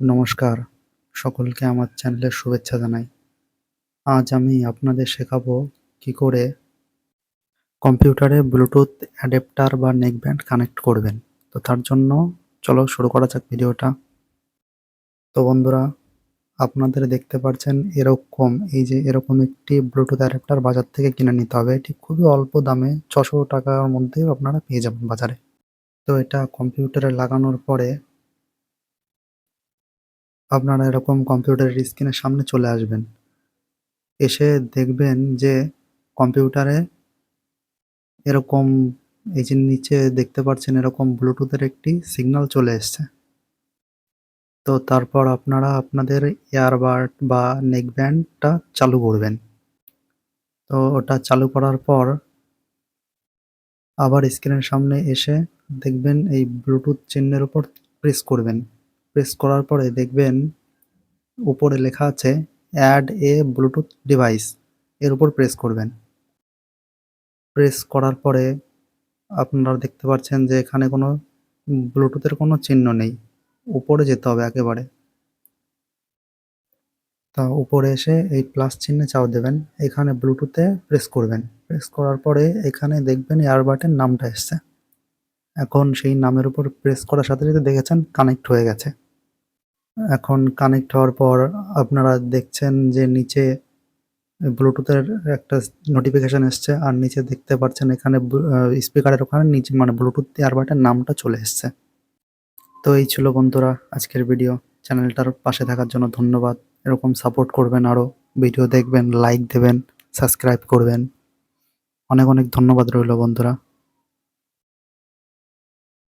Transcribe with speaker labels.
Speaker 1: নমস্কার। সকলকে আমার চ্যানেলে শুভেচ্ছা জানাই। আজ আমি আপনাদের শেখাবো কি করে কম্পিউটারে ব্লুটুথ অ্যাডাপ্টার বা নেকব্যান্ড কানেক্ট করবেন। তো তার জন্য চলো শুরু করা যাক ভিডিওটা। তো বন্ধুরা, আপনাদের দেখতে পাচ্ছেন এরকম, এই যে এরকম একটি ব্লুটুথ অ্যাডাপ্টার বাজার থেকে কিনে নিতে হবে। এটি খুবই অল্প দামে ছশো টাকার মধ্যে আপনারা পেয়ে যাবেন বাজারে। তো এটা কম্পিউটারে লাগানোর পরে আপনারা এরকম কম্পিউটারের স্ক্রিনের সামনে চলে আসবেন। এসে দেখবেন যে কম্পিউটারে এরকম এই যে নিচে দেখতে পাচ্ছেন এরকম ব্লুটুথের একটি সিগন্যাল চলে এসছে। তো তারপর আপনারা আপনাদের ইয়ারবাড বা নেকব্যান্ডটা চালু করবেন। তো ওটা চালু করার পর আবার স্ক্রিনের সামনে এসে দেখবেন এই ব্লুটুথ চিহ্নের উপর প্রেস করবেন। প্রেস করার পরে দেখবেন উপরে লেখা আছে অ্যাড এ ব্লুটুথ ডিভাইস এর উপর প্রেস করবেন। প্রেস করার পরে আপনারা দেখতে পাচ্ছেন যে এখানে কোনো ব্লুটুথের কোনো চিহ্ন নেই। উপরে যেতে হবে একেবারে। তা উপরে এসে এই প্লাস চিহ্নে চাপ দেবেন। এখানে ব্লুটুথে প্রেস করবেন। প্রেস করার পরে এখানে দেখবেন এয়ারবাটের নামটা এসছে। এখন সেই নামের উপর প্রেস করার সাথে সাথে দেখেছেন কানেক্ট হয়ে গেছে। এখন কানেক্ট হওয়ার পর আপনারা দেখছেন যে নিচে ব্লুটুথের একটা নোটিফিকেশন এসছে আর নিচে দেখতে পাচ্ছেন এখানে স্পিকারের ওখানে নিচে মানে ব্লুটুথ এয়ারবাটের নামটা চলে এসছে। তো এই ছিল বন্ধুরা আজকের ভিডিও চ্যানেলটার পাশে থাকার জন্য ধন্যবাদ। এরকম সাপোর্ট করবেন আরও ভিডিও দেখবেন লাইক দেবেন সাবস্ক্রাইব করবেন। অনেক অনেক ধন্যবাদ রইল বন্ধুরা।